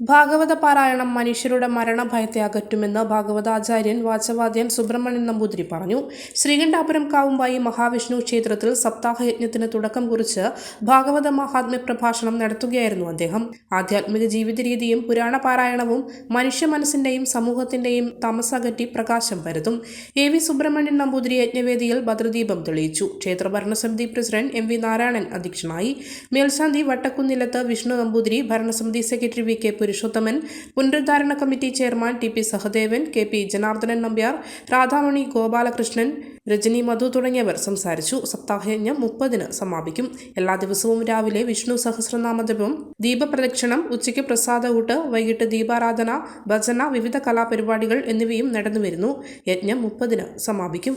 ഭാഗവത പാരായണം മനുഷ്യരുടെ മരണഭയത്തെ അകറ്റുമെന്ന് ഭാഗവതാചാര്യൻ വാചവാദ്യൻ സുബ്രഹ്മണ്യൻ നമ്പൂതിരി പറഞ്ഞു. ശ്രീകണ്ഠാപുരം കാവുമ്പായി മഹാവിഷ്ണു ക്ഷേത്രത്തിൽ സപ്താഹയജ്ഞത്തിന് തുടക്കം കുറിച്ച് ഭാഗവത മഹാത്മ്യ പ്രഭാഷണം നടത്തുകയായിരുന്നു അദ്ദേഹം. ആധ്യാത്മിക ജീവിത രീതിയും പുരാണ പാരായണവും മനുഷ്യ മനസ്സിന്റെയും സമൂഹത്തിന്റെയും തമസകറ്റി പ്രകാശം പരതും. എ വി സുബ്രഹ്മണ്യൻ നമ്പൂതിരി യജ്ഞവേദിയിൽ ഭദ്രദീപം തെളിയിച്ചു. ക്ഷേത്ര ഭരണസമിതി പ്രസിഡന്റ് എം വി നാരായണൻ അധ്യക്ഷനായി. മേൽശാന്തി വട്ടക്കുന്നിലത്ത് വിഷ്ണു നമ്പൂതിരി ഭരണസമിതി സെക്രട്ടറി വി കെ പുരുഷോത്തമൻ പുനരുദ്ധാരണ committee chairman T P Sahadevan K P Janardhanan Nambiar Radhamani Gopalakrishnan Rajani Madhu തുടങ്ങിയവർ സംസാരിച്ചു. സപ്താഹയജ്ഞം മുപ്പതിന് സമാപിക്കും. എല്ലാ ദിവസവും രാവിലെ വിഷ്ണു സഹസ്രനാമജപം ദീപപ്രദക്ഷിണം ഉച്ചയ്ക്ക് പ്രസാദകൂട്ട് വൈകിട്ട് ദീപാരാധന ഭജന വിവിധ കലാപരിപാടികൾ എന്നിവയും നടന്നുവരുന്നു. യജ്ഞം മുപ്പതിന് സമാപിക്കും.